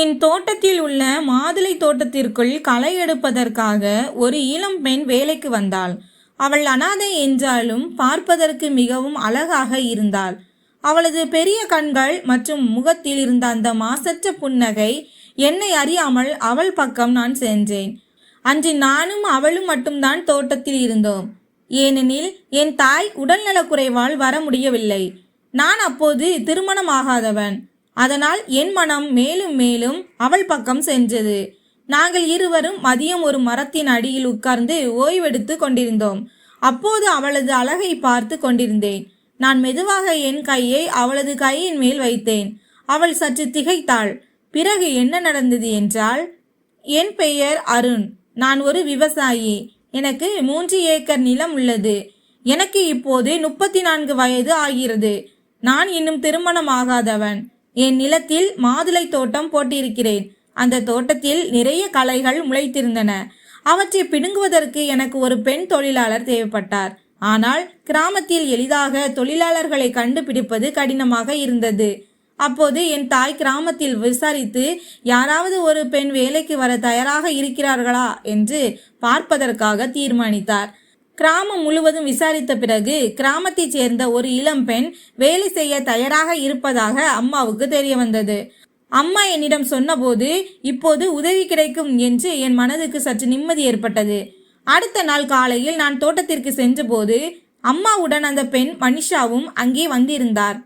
என் தோட்டத்தில் உள்ள மாதுளை தோட்டத்திற்குள் களை எடுப்பதற்காக ஒரு இளம் பெண் வேலைக்கு வந்தாள். அவள் அனாதை என்றாலும் பார்ப்பதற்கு மிகவும் அழகாக இருந்தாள். அவளது பெரிய கண்கள் மற்றும் முகத்தில் இருந்த அந்த மாசற்ற புன்னகை என்னை அறியாமல் அவள் பக்கம் நான் சென்றேன். அன்று நானும் அவளும் மட்டும்தான் தோட்டத்தில் இருந்தோம். ஏனெனில் என் தாய் உடல்நலக்குறைவால் வர முடியவில்லை. நான் அப்போது திருமணமாகாதவன். அதனால் என் மனம் மேலும் மேலும் அவள் பக்கம் சென்றது. நாங்கள் இருவரும் மதியம் ஒரு மரத்தின் அடியில் உட்கார்ந்து ஓய்வெடுத்து கொண்டிருந்தோம். அப்போது அவளது அழகை பார்த்து கொண்டிருந்தேன். நான் மெதுவாக என் கையை அவளது கையின் மேல் வைத்தேன். அவள் சற்று திகைத்தாள். பிறகு என்ன நடந்தது என்றால் என் பெயர் அருண். நான் ஒரு விவசாயி. எனக்கு மூன்று ஏக்கர் நிலம் உள்ளது. எனக்கு இப்போது முப்பத்தி நான்கு வயது ஆகிறது. நான் இன்னும் திருமணமாகாதவன் என் நிலத்தில் மாதுளை தோட்டம் போட்டிருக்கிறேன். அந்த தோட்டத்தில் நிறைய களைகள் முளைத்திருந்தன. அவற்றை பிடுங்குவதற்கு எனக்கு ஒரு பெண் தொழிலாளர் தேவைப்பட்டார். ஆனால் கிராமத்தில் எளிதாக தொழிலாளர்களை கண்டுபிடிப்பது கடினமாக இருந்தது. அப்போது என் தாய் கிராமத்தில் விசாரித்து யாராவது ஒரு பெண் வேலைக்கு வர தயாராக இருக்கிறார்களா? என்று பார்ப்பதற்காக தீர்மானித்தார். கிராமம் முழுவதும் விசாரித்த பிறகு கிராமத்தைச் சேர்ந்த ஒரு இளம்பெண் வேலை செய்ய தயாராக இருப்பதாக அம்மாவுக்கு தெரிய வந்தது. அம்மா என்னிடம் சொன்னபோது இப்போது உதவி கிடைக்கும் என்று என் மனதுக்கு சற்று நிம்மதி ஏற்பட்டது. அடுத்த நாள் காலையில் நான் தோட்டத்திற்கு சென்றபோது அம்மாவுடன் அந்த பெண் மனிஷாவும் அங்கே வந்திருந்தார்.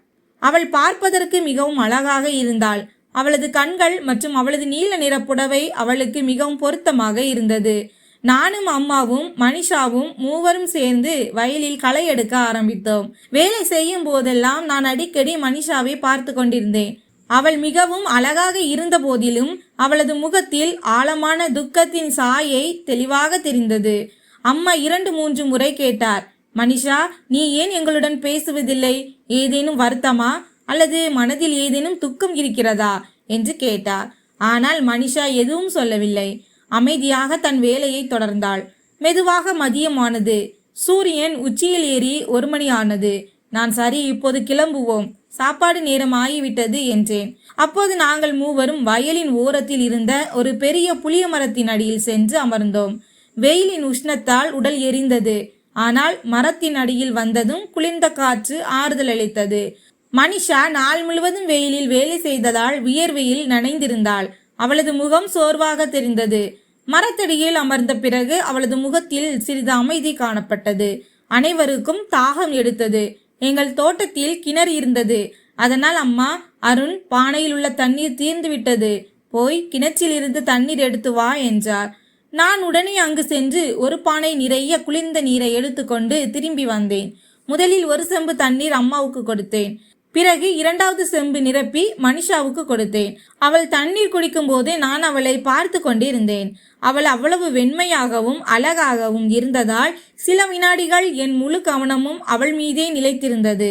அவள் பார்ப்பதற்கு மிகவும் அழகாக இருந்தாள். அவளது கண்கள் மற்றும் அவளது நீல நிற புடவை அவளுக்கு மிகவும் பொருத்தமாக இருந்தது. நானும் அம்மாவும் மனிஷாவும் மூவரும் சேர்ந்து வயலில் களை எடுக்க ஆரம்பித்தோம். வேலை செய்யும் போதெல்லாம் நான் அடிக்கடி மனிஷாவை பார்த்து கொண்டிருந்தேன். அவள் மிகவும் அழகாக இருந்த போதிலும் அவளது முகத்தில் ஆழமான துக்கத்தின் சாயை தெளிவாக தெரிந்தது. அம்மா இரண்டு மூன்று முறை கேட்டார் மனிஷா நீ ஏன் எங்களுடன் பேசுவதில்லை? ஏதேனும் வருத்தமா? அல்லது மனதில் ஏதேனும் துக்கம் இருக்கிறதா? என்று கேட்டார். ஆனால் மனிஷா எதுவும் சொல்லவில்லை. அமைதியாக தன் வேலையை தொடர்ந்தாள். மெதுவாக மதியமானது. சூரியன் உச்சியில் ஏறி ஒரு மணி ஆனது. நான் சரி இப்போது கிளம்புவோம். சாப்பாடு நேரம் ஆகிவிட்டது என்றேன். அப்போது நாங்கள் மூவரும் வயலின் ஓரத்தில் இருந்த ஒரு பெரிய புளிய மரத்தின் அடியில் சென்று அமர்ந்தோம். வெயிலின் உஷ்ணத்தால் உடல் எரிந்தது. ஆனால் மரத்தின் அடியில் வந்ததும் குளிர்ந்த காற்று ஆறுதல் அளித்தது. மனிஷா நாள் முழுவதும் வெயிலில் வேலை செய்ததால் வியர்வையில் நனைந்திருந்தாள். அவளது முகம் சோர்வாக தெரிந்தது. மரத்தடியில் அமர்ந்த பிறகு அவளது முகத்தில் சிறிது அமைதி காணப்பட்டது. அனைவருக்கும் தாகம் எடுத்தது. எங்கள் தோட்டத்தில் கிணறு இருந்தது. அதனால் அம்மா அருண் பானையில் உள்ள தண்ணீர் தீர்ந்து விட்டது. போய் கிணற்றிலிருந்து தண்ணீர் எடுத்து வா என்றார். நான் உடனே அங்கு சென்று ஒரு பானை நிறைய குளிர்ந்த நீரை எடுத்துக்கொண்டு திரும்பி வந்தேன். முதலில் ஒரு செம்பு தண்ணீர் அம்மாவுக்கு கொடுத்தேன். பிறகு இரண்டாவது செம்பு நிரப்பி மனிஷாவுக்கு கொடுத்தேன். அவள் தண்ணீர் குடிக்கும் போது நான் அவளை பார்த்து கொண்டிருந்தேன். அவள் அவ்வளவு வெண்மையாகவும் அழகாகவும் இருந்ததால் சில வினாடிகள் என் முழு கவனமும் அவள் மீதே நிலைத்திருந்தது.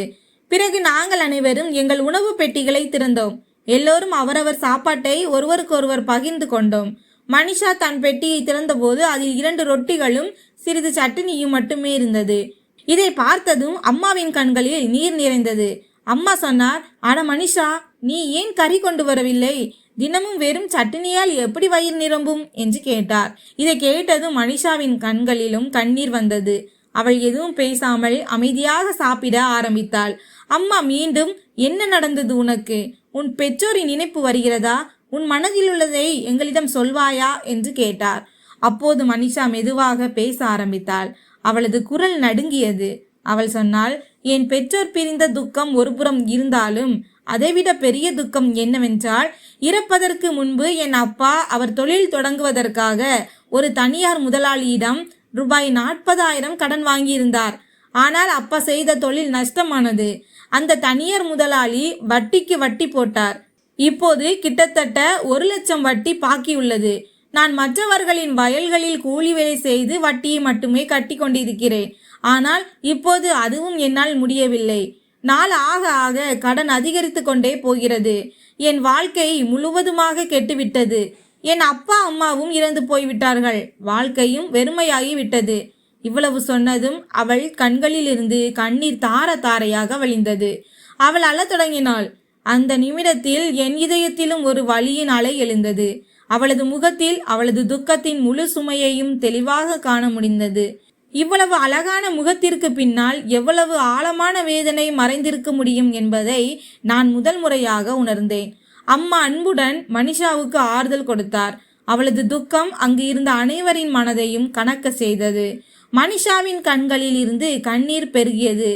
பிறகு நாங்கள் அனைவரும் எங்கள் உணவு பெட்டிகளை திறந்தோம். எல்லோரும் அவரவர் சாப்பாட்டை ஒருவருக்கொருவர் பகிர்ந்து கொண்டோம். மனிஷா தன் பெட்டியை திறந்தபோது அதில் இரண்டு ரொட்டிகளும் சிறிது சட்டினியும் மட்டுமே இருந்தது. இதை பார்த்ததும் அம்மாவின் கண்களில் நீர் நிறைந்தது. அம்மா சொன்னார் அட மனிஷா நீ ஏன் கறி கொண்டு வரவில்லை? தினமும் வெறும் சட்டினியால் எப்படி வயிறு நிரம்பும்? என்று கேட்டார். இதை கேட்டதும் மனிஷாவின் கண்களிலும் கண்ணீர் வந்தது. அவள் எதுவும் பேசாமல் அமைதியாக சாப்பிட ஆரம்பித்தாள். அம்மா மீண்டும் என்ன நடந்தது உனக்கு? உன் பெற்றோரின் நினைப்பு வருகிறதா? உன் மனதில் உள்ளதை எங்களிடம் சொல்வாயா? என்று கேட்டார். அப்போது மனிஷா மெதுவாக பேச ஆரம்பித்தாள். அவளது குரல் நடுங்கியது. அவள் சொன்னாள் என் பெற்றோர் பிரிந்த துக்கம் ஒருபுறம் இருந்தாலும் அதைவிட பெரிய துக்கம் என்னவென்றால் இறப்பதற்கு முன்பு என் அப்பா அவர் தொழில் தொடங்குவதற்காக ஒரு தனியார் முதலாளியிடம் ரூபாய் நாற்பதாயிரம் கடன் வாங்கியிருந்தார். ஆனால் அப்பா செய்த தொழில் நஷ்டமானது. அந்த தனியார் முதலாளி வட்டிக்கு வட்டி போட்டார். இப்போது கிட்டத்தட்ட ஒரு லட்சம் வட்டி பாக்கியுள்ளது. நான் மற்றவர்களின் வயல்களில் கூலி வேலை செய்து வட்டியை மட்டுமே கட்டி கொண்டிருக்கிறேன் ஆனால் இப்போது அதுவும் என்னால் முடியவில்லை. நாள் ஆக ஆக கடன் அதிகரித்து கொண்டே போகிறது. என் வாழ்க்கை முழுவதுமாக கெட்டுவிட்டது. என் அப்பா அம்மாவும் இறந்து போய்விட்டார்கள். வாழ்க்கையும் வெறுமையாகி விட்டது இவ்வளவு சொன்னதும் அவள் கண்களிலிருந்து கண்ணீர் தார தாரையாக வழிந்தது. அவள் அழத் தொடங்கினாள். அந்த நிமிடத்தில் என் இதயத்திலும் ஒரு வலியின் அலை எழுந்தது. அவளது முகத்தில் அவளது துக்கத்தின் முழு சுமையையும் தெளிவாக காண முடிந்தது. இவ்வளவு அழகான முகத்திற்கு பின்னால் எவ்வளவு ஆழமான வேதனை மறைந்திருக்க முடியும் என்பதை நான் முதல் முறையாக உணர்ந்தேன். அம்மா அன்புடன் மனிஷாவுக்கு ஆறுதல் கொடுத்தார். அவளது துக்கம் அங்கு இருந்த அனைவரின் மனதையும் கணக்க செய்தது. மனிஷாவின் கண்களில் இருந்து கண்ணீர் பெருகியது.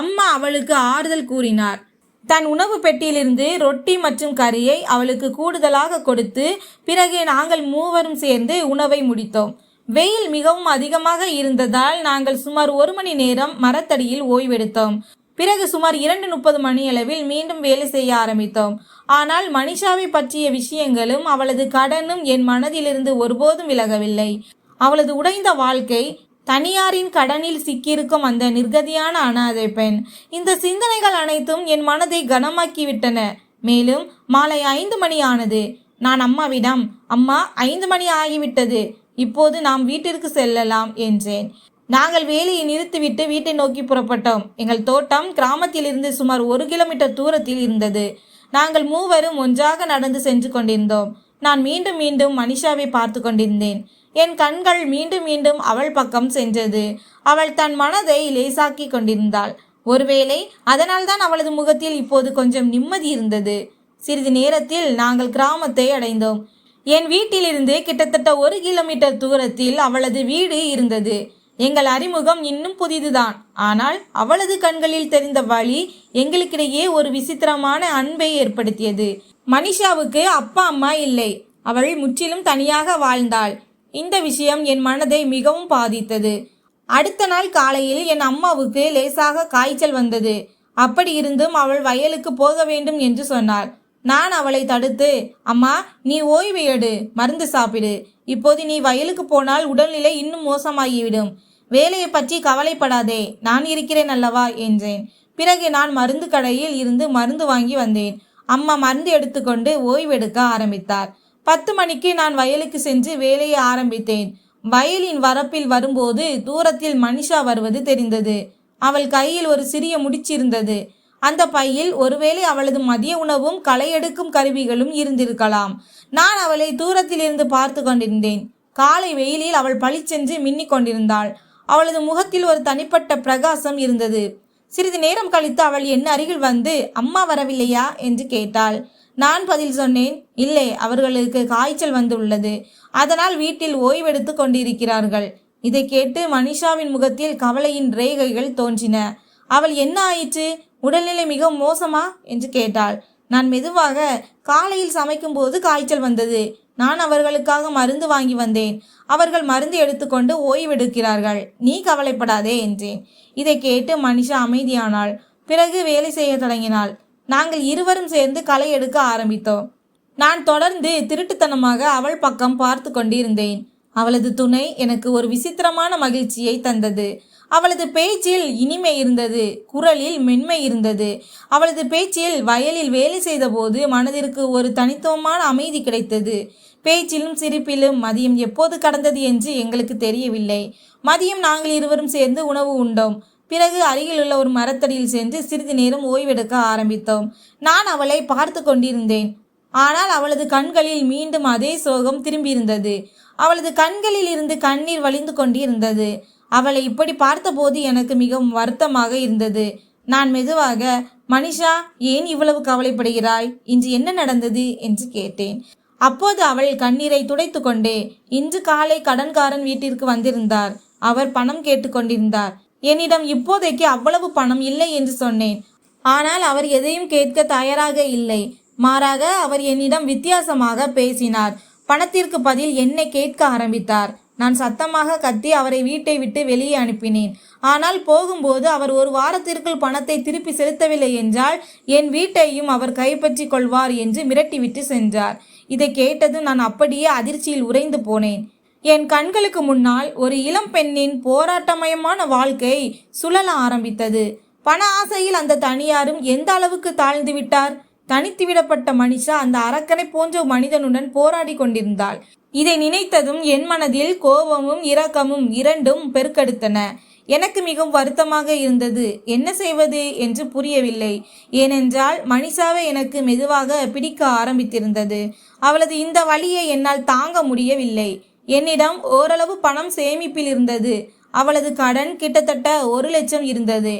அம்மா அவளுக்கு ஆறுதல் கூறினார். தன் உணவு பெட்டியிலிருந்து ரொட்டி மற்றும் கறியை அவளுக்கு கூடுதலாக கொடுத்து பிறகு நாங்கள் மூவரும் சேர்ந்து உணவை முடித்தோம். வெயில் மிகவும் அதிகமாக இருந்ததால் நாங்கள் சுமார் ஒரு மணி நேரம் மரத்தடியில் ஓய்வெடுத்தோம். பிறகு சுமார் இரண்டு முப்பது மணியளவில் மீண்டும் வேலை செய்ய ஆரம்பித்தோம். ஆனால் மனிஷாவை பற்றிய விஷயங்களும் அவளது கடனும் என் மனதிலிருந்து ஒருபோதும் விலகவில்லை. அவளது உடைந்த வாழ்க்கை தனியாரின் கடனில் சிக்கியிருக்கும் அந்த நிர்கதியான அனாதை பெண். இந்த சிந்தனைகள் அனைத்தும் என் மனதை கனமாக்கிவிட்டன. மேலும் மாலை ஐந்து மணி ஆனது. நான் அம்மாவிடம் அம்மா ஐந்து மணி ஆகிவிட்டது. இப்போது நாம் வீட்டிற்கு செல்லலாம் என்றேன். நாங்கள் வேலையை நிறுத்திவிட்டு வீட்டை நோக்கி புறப்பட்டோம். எங்கள் தோட்டம் கிராமத்திலிருந்து சுமார் ஒரு கிலோமீட்டர் தூரத்தில் இருந்தது. நாங்கள் மூவரும் ஒன்றாக நடந்து சென்று கொண்டிருந்தோம். நான் மீண்டும் மீண்டும் மனிஷாவை பார்த்து கொண்டிருந்தேன். என் கண்கள் மீண்டும் மீண்டும் அவள் பக்கம் சென்றது. அவள் தன் மனதை லேசாக்கி கொண்டிருந்தாள். ஒருவேளை அதனால்தான் அவளது முகத்தில் இப்போது கொஞ்சம் நிம்மதி இருந்தது. சிறிது நேரத்தில் நாங்கள் கிராமத்தை அடைந்தோம். என் வீட்டிலிருந்து கிட்டத்தட்ட ஒரு கிலோமீட்டர் தூரத்தில் அவளது வீடு இருந்தது. எங்கள் அறிமுகம் இன்னும் புதிதுதான். ஆனால் அவளது கண்களில் தெரிந்த வழி எங்களுக்கிடையே ஒரு விசித்திரமான அன்பை ஏற்படுத்தியது. மனிஷாவுக்கு அப்பா அம்மா இல்லை. அவள் முற்றிலும் தனியாக வாழ்ந்தாள். இந்த விஷயம் என் மனதை மிகவும் பாதித்தது. அடுத்த நாள் காலையில் என் அம்மாவுக்கு லேசாக காய்ச்சல் வந்தது. அப்படி இருந்தும் அவள் வயலுக்கு போக வேண்டும் என்று சொன்னாள். நான் அவளை தடுத்து அம்மா நீ ஓய்வு எடு மருந்து சாப்பிடு. இப்போது நீ வயலுக்கு போனால் உடல்நிலை இன்னும் மோசமாகிவிடும். வேலையை பற்றி கவலைப்படாதே நான் இருக்கிறேன் அல்லவா? என்றேன். பிறகு நான் மருந்து கடையில் இருந்து மருந்து வாங்கி வந்தேன். அம்மா மருந்து எடுத்துக்கொண்டு ஓய்வெடுக்க ஆரம்பித்தார். பத்து மணிக்கு நான் வயலுக்கு சென்று வேலையை ஆரம்பித்தேன். வயலின் வரப்பில் வரும்போது தூரத்தில் மனிஷா வருவது தெரிந்தது. அவள் கையில் ஒரு சிறிய முடிச்சிருந்தது. அந்த பையில் ஒருவேளை அவளது மதிய உணவும் களை எடுக்கும் கருவிகளும் இருந்திருக்கலாம். நான் அவளை தூரத்தில் இருந்து பார்த்து கொண்டிருந்தேன். காலை வெயிலில் அவள் பளிச்சென்று மின்னிக் கொண்டிருந்தாள். அவளது முகத்தில் ஒரு தனிப்பட்ட பிரகாசம் இருந்தது. சிறிது நேரம் கழித்து அவள் என் அருகில் வந்து அம்மா வரவில்லையா? என்று கேட்டாள். நான் பதில் சொன்னேன். இல்லை அவர்களுக்கு காய்ச்சல் வந்துள்ளது. அதனால் வீட்டில் ஓய்வெடுத்து கொண்டிருக்கிறார்கள். இதை கேட்டு மனிஷாவின் முகத்தில் கவலையின் ரேகைகள் தோன்றின. அவள் என்ன ஆயிற்று? உடல்நிலை மிக மோசமா? என்று கேட்டாள். நான் மெதுவாக காலையில் சமைக்கும்போது காய்ச்சல் வந்தது. நான் அவர்களுக்காக மருந்து வாங்கி வந்தேன். அவர்கள் மருந்து எடுத்துக்கொண்டு ஓய்வெடுக்கிறார்கள். நீ கவலைப்படாதே என்றேன். இதை கேட்டு மனிஷா அமைதியானாள். பிறகு வேலை செய்ய தொடங்கினாள். நாங்கள் இருவரும் சேர்ந்து களை எடுக்க ஆரம்பித்தோம். நான் தொடர்ந்து திருட்டுத்தனமாக அவள் பக்கம் பார்த்து கொண்டிருந்தேன். அவளது துணை எனக்கு ஒரு விசித்திரமான மகிழ்ச்சியை தந்தது. அவளது பேச்சில் இனிமை இருந்தது குரலில் மென்மை இருந்தது. அவளது பேச்சில் வயலில் வேலை செய்தபோது மனதிற்கு ஒரு தனித்துவமான அமைதி கிடைத்தது. பேச்சிலும் சிரிப்பிலும் மதியம் எப்போது கடந்தது என்று எங்களுக்கு தெரியவில்லை. மதியம் நாங்கள் இருவரும் சேர்ந்து உணவு உண்டோம். பிறகு அருகிலுள்ள ஒரு மரத்தடியில் சென்று சிறிது நேரம் ஓய்வெடுக்க ஆரம்பித்தோம். நான் அவளை பார்த்து கொண்டிருந்தேன். ஆனால் அவளது கண்களில் மீண்டும் அதே சோகம் திரும்பியிருந்தது. அவளது கண்களில் இருந்து கண்ணீர் வழிந்து கொண்டிருந்தது. அவளை இப்படி பார்த்தபோது எனக்கு மிகவும் வருத்தமாக இருந்தது. நான் மெதுவாக மனிஷா ஏன் இவ்வளவு கவலைப்படுகிறாய்? இன்று என்ன நடந்தது? என்று கேட்டேன். அப்போது அவள் கண்ணீரை துடைத்து கொண்டே இன்று காலை கடன்காரன் வீட்டிற்கு வந்திருந்தார். அவர் பணம் கேட்டுக்கொண்டிருந்தார் என்னிடம் இப்போதைக்கு அவ்வளவு பணம் இல்லை என்று சொன்னேன். ஆனால் அவர் எதையும் கேட்க தயாராக இல்லை. மாறாக அவர் என்னிடம் வித்தியாசமாக பேசினார். பணத்திற்கு பதில் என்னை கேட்க ஆரம்பித்தார். நான் சத்தமாக கத்தி அவரை வீட்டை விட்டு வெளியே அனுப்பினேன். ஆனால் போகும்போது அவர் ஒரு வாரத்திற்குள் பணத்தை திருப்பி செலுத்தவில்லை என்றால் என் வீட்டையும் அவர் கைப்பற்றி கொள்வார் என்று மிரட்டிவிட்டு சென்றார். இதை கேட்டதும் நான் அப்படியே அதிர்ச்சியில் உறைந்து போனேன். என் கண்களுக்கு முன்னால் ஒரு இளம் பெண்ணின் போராட்டமயமான வாழ்க்கை சுழல ஆரம்பித்தது. பண ஆசையில் அந்த தனியாரும் எந்த அளவுக்கு தாழ்ந்து விட்டார்? தனித்து விடப்பட்ட மனிஷா அந்த அரக்கனை போன்ற மனிதனுடன் போராடி கொண்டிருந்தாள். இதை நினைத்ததும் என் மனதில் கோபமும் இரக்கமும் இரண்டும் பெருக்கெடுத்தன. எனக்கு மிகவும் வருத்தமாக இருந்தது. என்ன செய்வது என்று புரியவில்லை. ஏனென்றால் மனிஷாவை எனக்கு மெதுவாக பிடிக்க ஆரம்பித்திருந்தது. அவளது இந்த வழியை என்னால் தாங்க முடியவில்லை. என்னிடம் ஓரளவு பணம் சேமிப்பில் இருந்தது. அவளது கடன் கிட்டத்தட்ட ஒரு லட்சம் இருந்தது.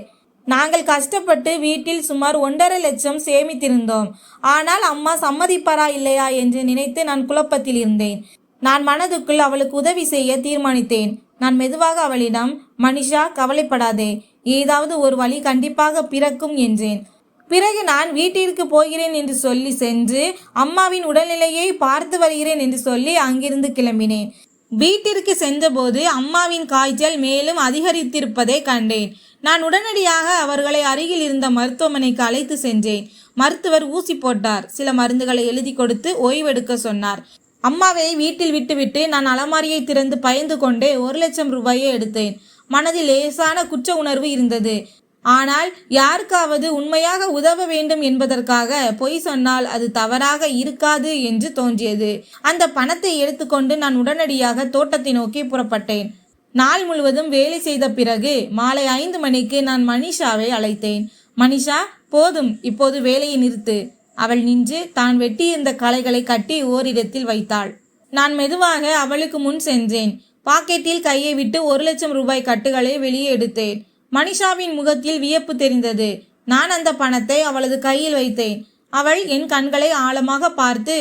நாங்கள் கஷ்டப்பட்டு வீட்டில் சுமார் ஒன்றரை லட்சம் சேமித்திருந்தோம். ஆனால் அம்மா சம்மதிப்பாரா இல்லையா என்று நினைத்து நான் குழப்பத்தில் இருந்தேன். நான் மனதுக்குள் அவளுக்கு உதவி செய்ய தீர்மானித்தேன். நான் மெதுவாக அவளிடம் மனிஷா கவலைப்படாதே. ஏதாவது ஒரு வழி கண்டிப்பாக பிறக்கும் என்றேன். பிறகு நான் வீட்டிற்கு போகிறேன் என்று சொல்லி சென்று அம்மாவின் உடல்நிலையை பார்த்து வருகிறேன் என்று சொல்லி அங்கிருந்து கிளம்பினேன். வீட்டிற்கு சென்றபோது அம்மாவின் காய்ச்சல் மேலும் அதிகரித்திருப்பதை கண்டேன். நான் உடனடியாக அவர்களை அருகில் இருந்த மருத்துவமனைக்கு அழைத்து சென்றேன். மருத்துவர் ஊசி போட்டார். சில மருந்துகளை எழுதி கொடுத்து ஓய்வெடுக்க சொன்னார். அம்மாவை வீட்டில் விட்டுவிட்டு நான் அலமாரியை திறந்து பயந்து கொண்டே ஒரு லட்சம் ரூபாயை எடுத்தேன். மனதில் லேசான குற்ற உணர்வு இருந்தது. ஆனால் யாருக்காவது உண்மையாக உதவ வேண்டும் என்பதற்காக பொய் சொன்னால் அது தவறாக இருக்காது என்று தோன்றியது. அந்த பணத்தை எடுத்துக்கொண்டு நான் உடனடியாக தோட்டத்தை நோக்கி புறப்பட்டேன். நாள் முழுவதும் வேலை செய்த பிறகு மாலை ஐந்து மணிக்கு நான் மனிஷாவை அழைத்தேன். மனிஷா போதும் இப்போது வேலையை நிறுத்து. அவள் நின்று தான் வெட்டியிருந்த களைகளை கட்டி ஓரிடத்தில் வைத்தாள். நான் மெதுவாக அவளுக்கு முன் சென்றேன். பாக்கெட்டில் கையை விட்டு ஒரு லட்சம் ரூபாய் கட்டுகளை வெளியே எடுத்தேன். மனிஷாவின் முகத்தில் வியப்பு தெரிந்தது. நான் அந்த பணத்தை அவளது கையில் வைத்தேன். அவள் என் கண்களை ஆழமாக பார்த்து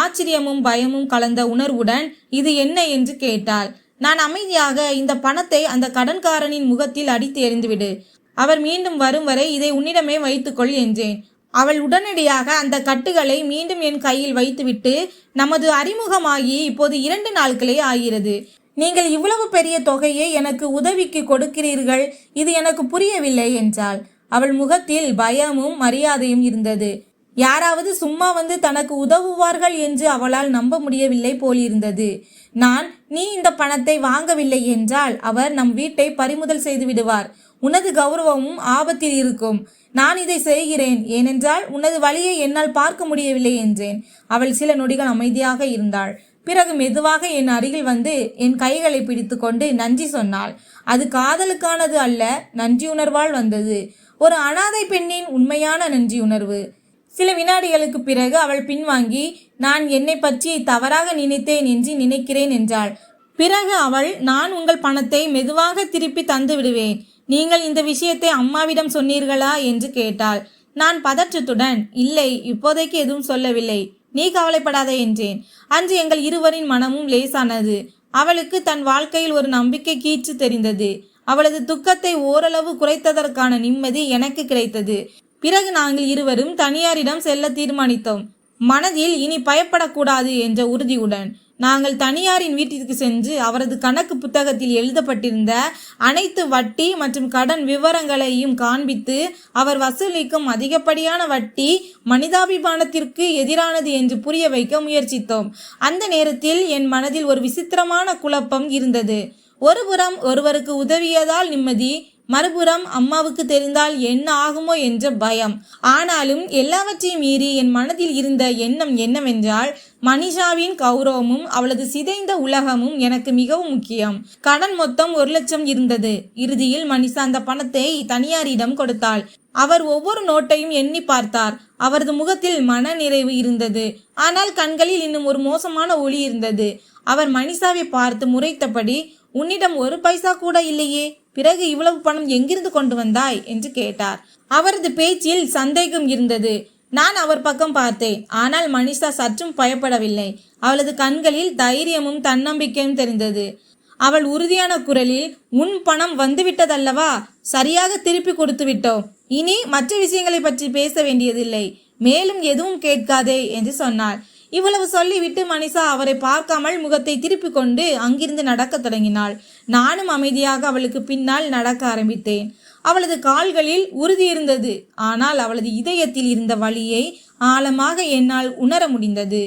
ஆச்சரியமும் பயமும் கலந்த உணர்வுடன் இது என்ன என்று கேட்டாள். நான் அமைதியாக இந்த பணத்தை அந்த கடன்காரனின் முகத்தில் அடித்து எறிந்துவிடு. அவர் மீண்டும் வரும் வரை இதை உன்னிடமே வைத்துக்கொள் என்றேன். அவள் உடனடியாக அந்த கட்டுகளை மீண்டும் என் கையில் வைத்துவிட்டு நமது அறிமுகமாகி இப்போது இரண்டு நாட்களே ஆகிறது. நீங்கள் இவ்வளவு பெரிய தொகையை எனக்கு உதவிக்கு கொடுக்கிறீர்கள். இது எனக்கு புரியவில்லை என்றாள். அவள் முகத்தில் பயமும் மரியாதையும் இருந்தது. யாராவது சும்மா வந்து தனக்கு உதவுவார்கள் என்று அவளால் நம்ப முடியவில்லை போலிருந்தது. நான் நீ இந்த பணத்தை வாங்கவில்லை என்றால் அவர் நம் வீட்டை பறிமுதல் செய்து விடுவார். உனது கௌரவமும் ஆபத்தில் இருக்கும். நான் இதை செய்கிறேன். ஏனென்றால் உனது வழியை என்னால் பார்க்க முடியவில்லை என்றேன். அவள் சில நொடிகள் அமைதியாக இருந்தாள். பிறகு மெதுவாக என் அருகில் வந்து என் கைகளை பிடித்துக்கொண்டு நன்றி சொன்னாள். அது காதலுக்கானது அல்ல நன்றியுணர்வால் வந்தது. ஒரு அனாதை பெண்ணின் உண்மையான நன்றியுணர்வு சில வினாடிகளுக்கு பிறகு அவள் பின்வாங்கி நான் என்னை பற்றி தவறாக நினைத்தேன் என்று நினைக்கிறேன் என்றாள். பிறகு அவள் நான் உங்கள் பணத்தை மெதுவாக திருப்பி தந்து விடுவேன் நீங்கள் இந்த விஷயத்தை அம்மாவிடம் சொன்னீர்களா என்று கேட்டாள். நான் பதற்றத்துடன் இல்லை இப்போதைக்கு எதுவும் சொல்லவில்லை. நீ கவலைப்படாத என்றேன். அன்று எங்கள் இருவரின் மனமும் லேசானது. அவளுக்கு தன் வாழ்க்கையில் ஒரு நம்பிக்கை கீற்று தெரிந்தது. அவளது துக்கத்தை ஓரளவு குறைத்ததற்கான நிம்மதி எனக்கு கிடைத்தது. பிறகு நாங்கள் இருவரும் தனியாரிடம் செல்ல தீர்மானித்தோம். மனதில் இனி பயப்படக்கூடாது என்ற உறுதியுடன் நாங்கள் தனியாரின் வீட்டிற்கு சென்று அவரது கணக்கு புத்தகத்தில் எழுதப்பட்டிருந்த அனைத்து வட்டி மற்றும் கடன் விவரங்களையும் காண்பித்து அவர் வசூலிக்கும் அதிகப்படியான வட்டி மனிதாபிமானத்திற்கு எதிரானது என்று புரிய வைக்க முயற்சித்தோம். அந்த நேரத்தில் என் மனதில் ஒரு விசித்திரமான குழப்பம் இருந்தது. ஒருபுறம் ஒருவருக்கு உதவியதால் நிம்மதி மறுபுறம் அம்மாவுக்கு தெரிந்தால் என்ன ஆகுமோ என்ற பயம். ஆனாலும் எல்லாவற்றையும் மீறி என் மனதில் இருந்த எண்ணம் என்னவென்றால் மனிஷாவின் கௌரவமும் அவளது சிதைந்த உலகமும் எனக்கு மிகவும் முக்கியம். கடன் மொத்தம் ஒரு லட்சம் இருந்தது. இறுதியில் மனிஷா அந்த பணத்தை தனியாரிடம் கொடுத்தாள். அவர் ஒவ்வொரு நோட்டையும் எண்ணி பார்த்தார். அவரது முகத்தில் மன நிறைவு இருந்தது. ஆனால் கண்களில் இன்னும் ஒரு மோசமான ஒளி இருந்தது. அவர் மனிஷாவை பார்த்து முறைத்தபடி உன்னிடம் ஒரு பைசா கூட இல்லையே! பிறகு இவ்வளவு பணம் எங்கிருந்து கொண்டு வந்தாய்? என்று கேட்டார். அவரது பேச்சில் சந்தேகம் இருந்தது. நான் அவர் பக்கம் பார்த்தேன். ஆனால் மனிஷா சற்றும் பயப்படவில்லை. அவளது கண்களில் தைரியமும் தன்னம்பிக்கையும் தெரிந்தது. அவள் உறுதியான குரலில் உன் பணம் வந்துவிட்டதல்லவா? சரியாக திருப்பி கொடுத்து விட்டோம். இனி மற்ற விஷயங்களை பற்றி பேச வேண்டியதில்லை. மேலும் எதுவும் கேட்காதே என்று சொன்னாள். இவ்வளவு சொல்லிவிட்டு மனிஷா அவரை பார்க்காமல் முகத்தை திருப்பிக் கொண்டு அங்கிருந்து நடக்கத் தொடங்கினாள். நானும் அமைதியாக அவளுக்கு பின்னால் நடக்க ஆரம்பித்தேன். அவளது கால்களில் உறுதி இருந்தது. ஆனால் அவளது இதயத்தில் இருந்த வழியை ஆழமாக என்னால் உணர முடிந்தது.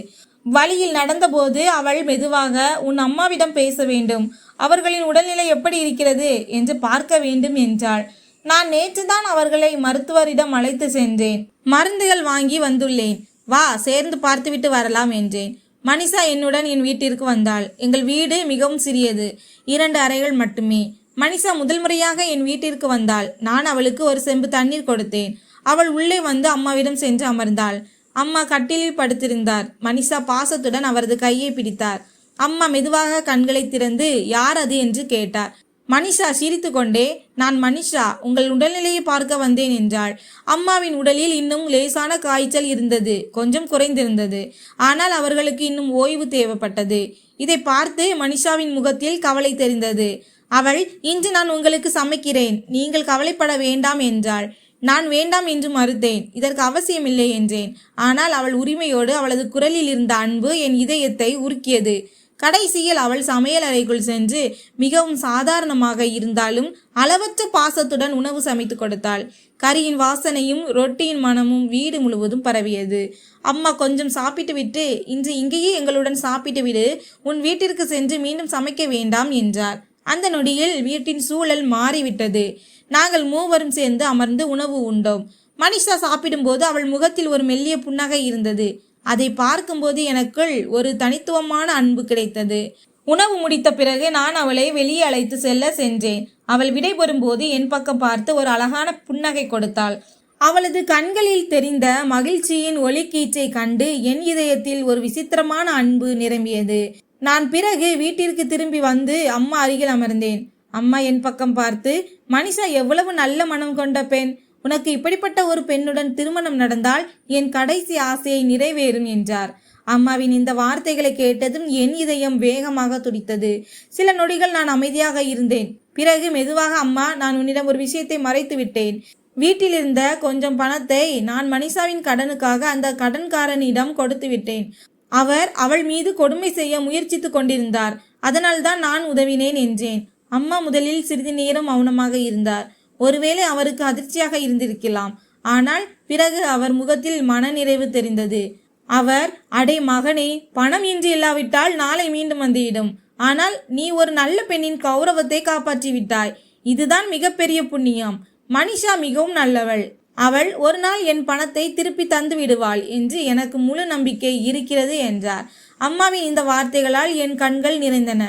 வழியில் நடந்தபோது அவள் மெதுவாக உன் அம்மாவிடம் பேச வேண்டும். அவர்களின் உடல்நிலை எப்படி இருக்கிறது என்று பார்க்க வேண்டும் என்றாள். நான் நேற்றுதான் அவர்களை மருத்துவரிடம் அழைத்து சென்றேன். மருந்துகள் வாங்கி வந்துள்ளேன். வா சேர்ந்து பார்த்துவிட்டு வரலாம் என்றேன். மனிஷா என்னுடன் என் வீட்டிற்கு வந்தாள். எங்கள் வீடு மிகவும் சிறியது. இரண்டு அறைகள் மட்டுமே. மனிஷா முதல் முறையாக என் வீட்டிற்கு வந்தாள். நான் அவளுக்கு ஒரு செம்பு தண்ணீர் கொடுத்தேன். அவள் உள்ளே வந்து அம்மாவிடம் சென்று அமர்ந்தாள். அம்மா கட்டிலில் படுத்திருந்தார். மனிஷா பாசத்துடன் அவரது கையை பிடித்தார். அம்மா மெதுவாக கண்களை திறந்து யார் அது? என்று கேட்டார். மனிஷா சிரித்துக்கொண்டே நான் மனிஷா உங்கள் உடல்நிலையை பார்க்க வந்தேன் என்றாள். அம்மாவின் உடலில் இன்னும் லேசான காய்ச்சல் இருந்தது கொஞ்சம் குறைந்திருந்தது. ஆனால் அவர்களுக்கு இன்னும் ஓய்வு தேவைப்பட்டது. இதை பார்த்து மனிஷாவின் முகத்தில் கவலை தெரிந்தது. அவள் இன்று நான் உங்களுக்கு சமைக்கிறேன் நீங்கள் கவலைப்பட வேண்டாம் என்றாள். நான் வேண்டாம் என்று மறுத்தேன். இதற்கு அவசியமில்லை என்றேன். ஆனால் அவள் உரிமையோடு அவளது குரலில் இருந்த அன்பு என் இதயத்தை உருக்கியது. கடைசியில் அவள் சமையல் அறைக்குள் சென்று மிகவும் சாதாரணமாக இருந்தாலும் அளவற்ற பாசத்துடன் உணவு சமைத்து கொடுத்தாள். கரியின் வாசனையும் ரொட்டியின் மனமும் வீடு முழுவதும் பரவியது. அம்மா கொஞ்சம் சாப்பிட்டு விட்டு இன்று இங்கேயே எங்களுடன் சாப்பிட்டு விடு உன் வீட்டிற்கு சென்று மீண்டும் சமைக்க வேண்டாம் என்றார். அந்த நொடியில் வீட்டின் சூழல் மாறிவிட்டது. நாங்கள் மூவரும் சேர்ந்து அமர்ந்து உணவு உண்டோம். மனிஷா சாப்பிடும்போது அவள் முகத்தில் ஒரு மெல்லிய புன்னகை இருந்தது. அதை பார்க்கும்போது எனக்குள் ஒரு தனித்துவமான அன்பு கிடைத்தது. உணவு முடித்த பிறகு நான் அவளை வெளியே அழைத்து செல்ல சென்றேன். அவள் விடைபெறும்போது என் பக்கம் பார்த்து ஒரு அழகான புன்னகை கொடுத்தாள். அவளது கண்களில் தெரிந்த மகிழ்ச்சியின் ஒளிக்கீச்சை கண்டு என் இதயத்தில் ஒரு விசித்திரமான அன்பு நிரம்பியது. நான் பிறகு வீட்டிற்கு திரும்பி வந்து அம்மா அருகில் அமர்ந்தேன். அம்மா என் பக்கம் பார்த்து மனிஷா எவ்வளவு நல்ல மனம் கொண்ட பெண். உனக்கு இப்படிப்பட்ட ஒரு பெண்ணுடன் திருமணம் நடந்தால் என் கடைசி ஆசையை நிறைவேறும் என்றார். அம்மாவின் இந்த வார்த்தைகளை கேட்டதும் என் இதயம் வேகமாக துடித்தது. சில நொடிகள் நான் அமைதியாக இருந்தேன். பிறகு மெதுவாக அம்மா நான் உன்னிடம் ஒரு விஷயத்தை மறைத்து விட்டேன். வீட்டில் இருந்த கொஞ்சம் பணத்தை நான் மனிஷாவின் கடனுக்காக அந்த கடன்காரனிடம் கொடுத்து விட்டேன். அவர் அவள் மீது கொடுமை செய்ய முயற்சித்துக் கொண்டிருந்தார். அதனால்தான் நான் உதவினேன் என்றேன். அம்மா முதலில் சிறிது நேரம் மௌனமாக இருந்தார். ஒருவேளை அவருக்கு அதிர்ச்சியாக இருந்திருக்கலாம். ஆனால் பிறகு அவர் முகத்தில் மனநிறைவு தெரிந்தது. அவர் அடே மகனே பணம் இன்று இல்லாவிட்டால் நாளை மீண்டும் வந்துவிடும். ஆனால் நீ ஒரு நல்ல பெண்ணின் கௌரவத்தை காப்பாற்றி விட்டாய். இதுதான் மிகப்பெரிய புண்ணியம். மனிஷா மிகவும் நல்லவள். அவள் ஒரு நாள் என் பணத்தை திருப்பி தந்து விடுவாள் என்று எனக்கு முழு நம்பிக்கை இருக்கிறது என்றார். அம்மாவின் இந்த வார்த்தைகளால் என் கண்கள் நிறைந்தன.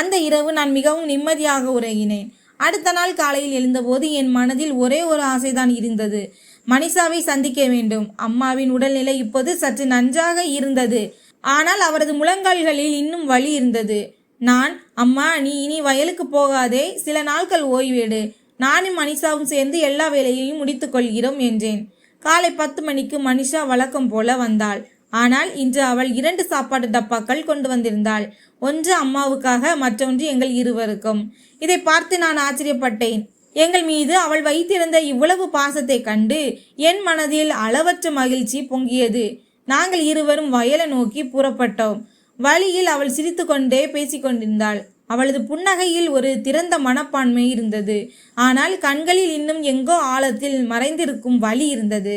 அந்த இரவு நான் மிகவும் நிம்மதியாக உறங்கினேன். அடுத்த நாள் காலையில் எழுந்தபோது என் மனதில் ஒரே ஒரு ஆசைதான் இருந்தது. மனிஷாவை சந்திக்க வேண்டும். அம்மாவின் உடல்நிலை இப்போது சற்று நன்றாக இருந்தது. ஆனால் அவரது முழங்கால்களில் இன்னும் வலி இருந்தது. நான் அம்மா நீ இனி வயலுக்கு போகாதே. சில நாட்கள் ஓய்வேடு. நானும் மனிஷாவும் சேர்ந்து எல்லா வேலையையும் முடித்துக் கொள்கிறோம் என்றேன். காலை பத்து மணிக்கு மனிஷா வழக்கம் போல வந்தாள். ஆனால் இன்று அவள் இரண்டு சாப்பாடு டப்பாக்கள் கொண்டு வந்திருந்தாள். ஒன்று அம்மாவுக்காக மற்றொன்று எங்கள் இருவருக்கும். இதை பார்த்து நான் ஆச்சரியப்பட்டேன். எங்கள் மீது அவள் வைத்திருந்த இவ்வளவு பாசத்தை கண்டு என் மனதில் அளவற்ற மகிழ்ச்சி பொங்கியது. நாங்கள் இருவரும் வயலை நோக்கி புறப்பட்டோம். வழியில் அவள் சிரித்துக்கொண்டே பேசிக்கொண்டிருந்தாள் அவளது புன்னகையில் ஒரு திறந்த மனப்பான்மை இருந்தது. ஆனால் கண்களில் இன்னும் எங்கோ ஆழத்தில் மறைந்திருக்கும் வலி இருந்தது.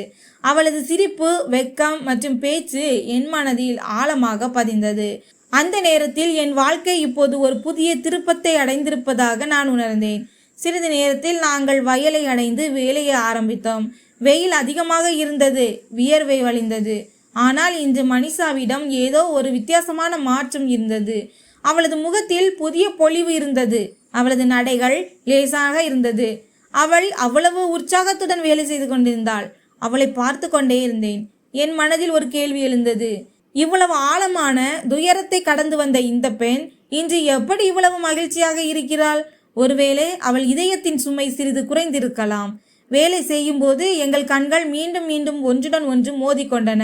அவளது சிரிப்பு வெக்கம் மற்றும் பேச்சு என் மனதில் ஆழமாக பதிந்தது. அந்த நேரத்தில் என் வாழ்க்கை இப்போது ஒரு புதிய திருப்பத்தை அடைந்திருப்பதாக நான் உணர்ந்தேன். சிறிது நேரத்தில் நாங்கள் வயலை அடைந்து வேலையை ஆரம்பித்தோம். வெயில் அதிகமாக இருந்தது வியர்வை வழிந்தது. ஆனால் இன்று மனிஷாவிடம் ஏதோ ஒரு வித்தியாசமான மாற்றம் இருந்தது. அவளது முகத்தில் புதிய பொலிவு இருந்தது. அவளது நடைகள் லேசாக இருந்தது. அவள் அவ்வளவு உற்சாகத்துடன் வேலை செய்து கொண்டிருந்தாள். அவளை பார்த்து கொண்டே இருந்தேன். என் மனதில் ஒரு கேள்வி எழுந்தது. இவ்வளவு ஆழமான துயரத்தை கடந்து வந்த இந்த பெண் இன்று எப்படி இவ்வளவு மகிழ்ச்சியாக இருக்கிறாள்? ஒருவேளை அவள் இதயத்தின் சுமை சிறிது குறைந்திருக்கலாம். வேலை செய்யும்போது எங்கள் கண்கள் மீண்டும் மீண்டும் ஒன்றுடன் ஒன்று மோதிக்கொண்டன.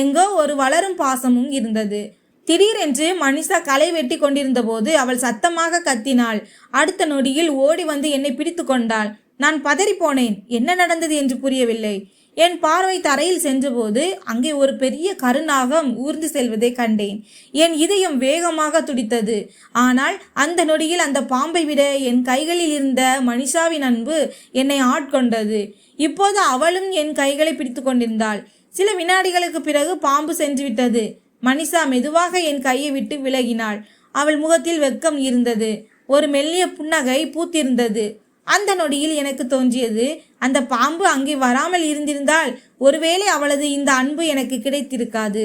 எங்கோ ஒரு வளரும் பாசமும் இருந்தது. திடீரென்று மனிஷா களை வெட்டி கொண்டிருந்த போது அவள் சத்தமாக கத்தினாள். அடுத்த நொடியில் ஓடி வந்து என்னை பிடித்து கொண்டாள். நான் பதறிப்போனேன் என்ன நடந்தது என்று புரியவில்லை. என் பார்வை தரையில் சென்றபோது அங்கே ஒரு பெரிய கருநாகம் ஊர்ந்து செல்வதை கண்டேன். என் இதயம் வேகமாக துடித்தது. ஆனால் அந்த நொடியில் அந்த பாம்பை விட என் கைகளில் இருந்த மனிஷாவின் அன்பு என்னை ஆட்கொண்டது. இப்போது அவளும் என் கைகளை பிடித்து கொண்டிருந்தாள். சில வினாடிகளுக்கு பிறகு பாம்பு சென்றுவிட்டது. மனிஷா மெதுவாக என் கையை விட்டு விலகினாள். அவள் முகத்தில் வெட்கம் இருந்தது. ஒரு மெல்லிய புன்னகை பூத்திருந்தது. அந்த நொடியில் எனக்கு தோன்றியது. அந்த பாம்பு அங்கே வராமல் இருந்திருந்தால் ஒருவேளை அவளது இந்த அன்பு எனக்கு கிடைத்திருக்காது.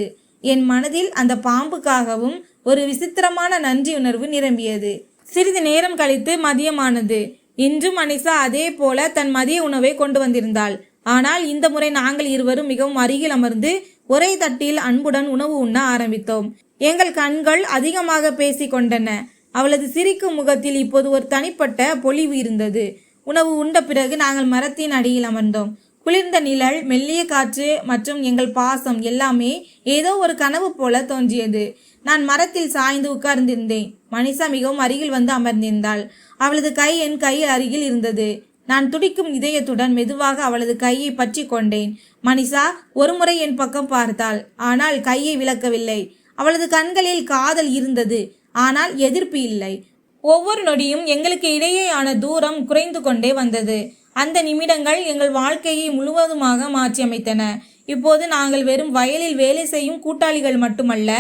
என் மனதில் அந்த பாம்புக்காகவும் ஒரு விசித்திரமான நன்றி உணர்வு நிரம்பியது. சிறிது நேரம் கழித்து மதியமானது. இன்றும் அனிசா அதே போல தன் மதிய உணவை கொண்டு வந்திருந்தாள். ஆனால் இந்த முறை நாங்கள் இருவரும் மிகவும் அருகில் அமர்ந்து ஒரே தட்டில் அன்புடன் உணவு உண்ண ஆரம்பித்தோம். எங்கள் கண்கள் அதிகமாக பேசிக் கொண்டன அவளது சிரிக்கும் முகத்தில் இப்போது ஒரு தனிப்பட்ட பொலிவு இருந்தது. உணவு உண்ட பிறகு நாங்கள் மரத்தின் அடியில் அமர்ந்தோம். குளிர்ந்த நிழல் மெல்லிய காற்று மற்றும் எங்கள் பாசம் எல்லாமே ஏதோ ஒரு கனவு போல தோன்றியது. நான் மரத்தில் சாய்ந்து உட்கார்ந்திருந்தேன். மனிஷா மிகவும் அருகில் வந்து அமர்ந்திருந்தாள். அவளது கை என் கை அருகில் இருந்தது. நான் துடிக்கும் இதயத்துடன் மெதுவாக அவளது கையை பற்றி கொண்டேன். மனிஷா ஒருமுறை என் பக்கம் பார்த்தாள். ஆனால் கையை விளக்கவில்லை. அவளது கண்களில் காதல் இருந்தது. ஆனால் எதிர்ப்பு இல்லை. ஒவ்வொரு நொடியும் எங்களுக்கு இடையேயான தூரம் குறைந்து கொண்டே வந்தது. அந்த நிமிடங்கள் எங்கள் வாழ்க்கையை முழுவதுமாக மாற்றியமைத்தன. இப்போது நாங்கள் வெறும் வயலில் வேலை செய்யும் கூட்டாளிகள் மட்டுமல்ல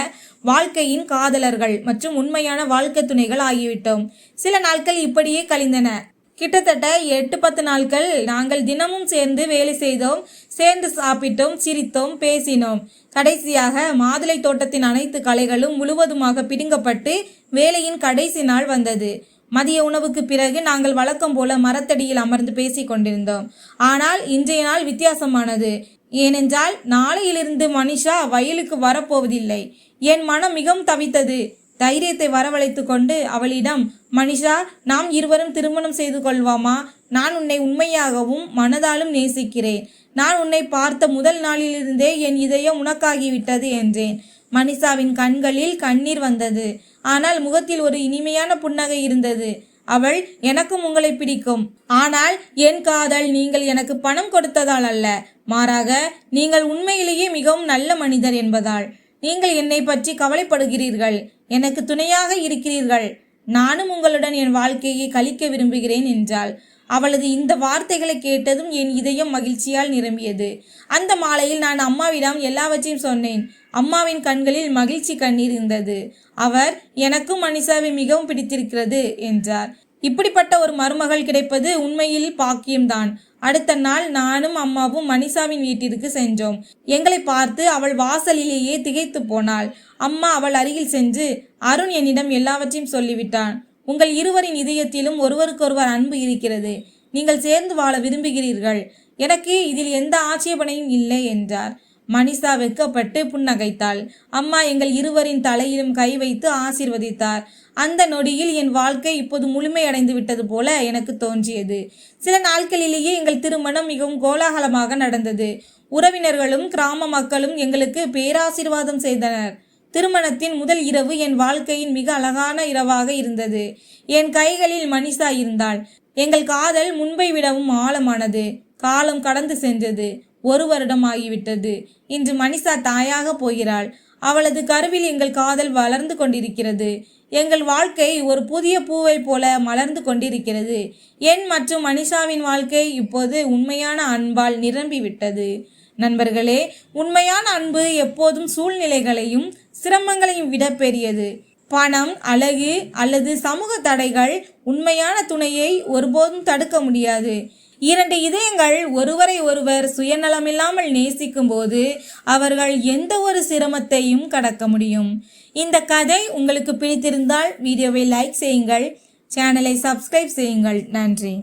வாழ்க்கையின் காதலர்கள் மற்றும் உண்மையான வாழ்க்கை துணைகள் ஆகிவிட்டோம். சில நாட்கள் இப்படியே கழிந்தன. கிட்டத்தட்ட எட்டு பத்து நாட்கள் நாங்கள் தினமும் சேர்ந்து வேலை செய்தோம் சேர்ந்து சாப்பிட்டோம் சிரித்தோம் பேசினோம். கடைசியாக மாதுளை தோட்டத்தின் அனைத்து கலைகளும் முழுவதுமாக பிடுங்கப்பட்டு வேலையின் கடைசி நாள் வந்தது. மதிய உணவுக்கு பிறகு நாங்கள் வழக்கம் போல மரத்தடியில் அமர்ந்து பேசிக் கொண்டிருந்தோம். ஆனால் இன்றைய நாள் வித்தியாசமானது. ஏனென்றால் நாளையிலிருந்து மனிஷா வயலுக்கு வரப்போவதில்லை. என் மனம் மிகவும் தவித்தது. தைரியத்தை வரவழைத்து கொண்டு அவளிடம் மனிஷா நாம் இருவரும் திருமணம் செய்து கொள்வாமா? நான் உன்னை உண்மையாகவும் மனதாலும் நேசிக்கிறேன். நான் உன்னை பார்த்த முதல் நாளிலிருந்தே என் இதயம் உனக்காகிவிட்டது என்றேன். மனிஷாவின் கண்களில் கண்ணீர் வந்தது. ஆனால் முகத்தில் ஒரு இனிமையான புன்னகை இருந்தது. அவள் எனக்கும் உங்களை பிடிக்கும். ஆனால் என் காதல் நீங்கள் எனக்கு பணம் கொடுத்ததால் அல்ல. மாறாக நீங்கள் உண்மையிலேயே மிகவும் நல்ல மனிதர் என்பதால். நீங்கள் என்னை பற்றி கவலைப்படுகிறீர்கள். எனக்கு துணையாக இருக்கிறீர்கள். நானும் உங்களுடன் என் வாழ்க்கையை கழிக்க விரும்புகிறேன் என்றாள். அவளது இந்த வார்த்தைகளை கேட்டதும் என் இதயம் மகிழ்ச்சியால் நிரம்பியது. அந்த மாலையில் நான் அம்மாவிடம் எல்லாவற்றையும் சொன்னேன். அம்மாவின் கண்களில் மகிழ்ச்சி கண்ணீர் இருந்தது. அவர் எனக்கும் மனிஷாவை மிகவும் பிடித்திருக்கிறது என்றார். இப்படிப்பட்ட ஒரு மருமகள் கிடைப்பது உண்மையில் பாக்கியம்தான். அடுத்த நாள் நானும் அம்மாவும் மனிஷாவின் வீட்டிற்கு சென்றோம். எங்களை பார்த்து அவள் வாசலிலேயே திகைத்து போனாள். அம்மா அவள் அருகில் சென்று அருண் என்னிடம் எல்லாவற்றையும் சொல்லிவிட்டான். உங்கள் இருவரின் இதயத்திலும் ஒருவருக்கொருவர் அன்பு இருக்கிறது. நீங்கள் சேர்ந்து வாழ விரும்புகிறீர்கள். எனக்கு இதில் எந்த ஆட்சேபனையும் இல்லை என்றார். மனிஷா வெக்கப்பட்டு புன்னகைத்தாள். அம்மா எங்கள் இருவரின் தலையிலும் கை வைத்து ஆசீர்வதித்தார். அந்த நொடியில் என் வாழ்க்கை இப்போது முழுமையடைந்து விட்டது போல எனக்கு தோன்றியது. சில நாட்களிலேயே எங்கள் திருமணம் மிகவும் கோலாகலமாக நடந்தது. உறவினர்களும் கிராம மக்களும் எங்களுக்கு பேராசீர்வாதம் செய்தனர். திருமணத்தின் முதல் இரவு என் வாழ்க்கையின் மிக அழகான இரவாக இருந்தது. என் கைகளில் மனிஷா இருந்தாள். எங்கள் காதல் முன்பை விடவும் ஆழமானது. காலம் கடந்து சென்றது. ஒரு வருடம் ஆகிவிட்டது. இன்று மனிஷா தாயாக போகிறாள். அவளது கருவில் எங்கள் காதல் வளர்ந்து கொண்டிருக்கிறது. எங்கள் வாழ்க்கை ஒரு புதிய பூவை போல மலர்ந்து கொண்டிருக்கிறது. என் மற்றும் மனிஷாவின் வாழ்க்கை இப்போது உண்மையான அன்பால் நிரம்பிவிட்டது. நண்பர்களே உண்மையான அன்பு எப்போதும் சூழ்நிலைகளையும் சிரமங்களையும் விட பெரியது. பணம் அழகு அல்லது சமூக தடைகள் உண்மையான துணையை ஒருபோதும் தடுக்க முடியாது. இரண்டு இதயங்கள் ஒருவரை ஒருவர் சுயநலமில்லாமல் நேசிக்கும் போது அவர்கள் எந்த ஒரு சிரமத்தையும் கடக்க முடியும். இந்த கதை உங்களுக்கு பிடித்திருந்தால் வீடியோவை லைக் செய்யுங்கள் சேனலை சப்ஸ்கிரைப் செய்யுங்கள். நன்றி.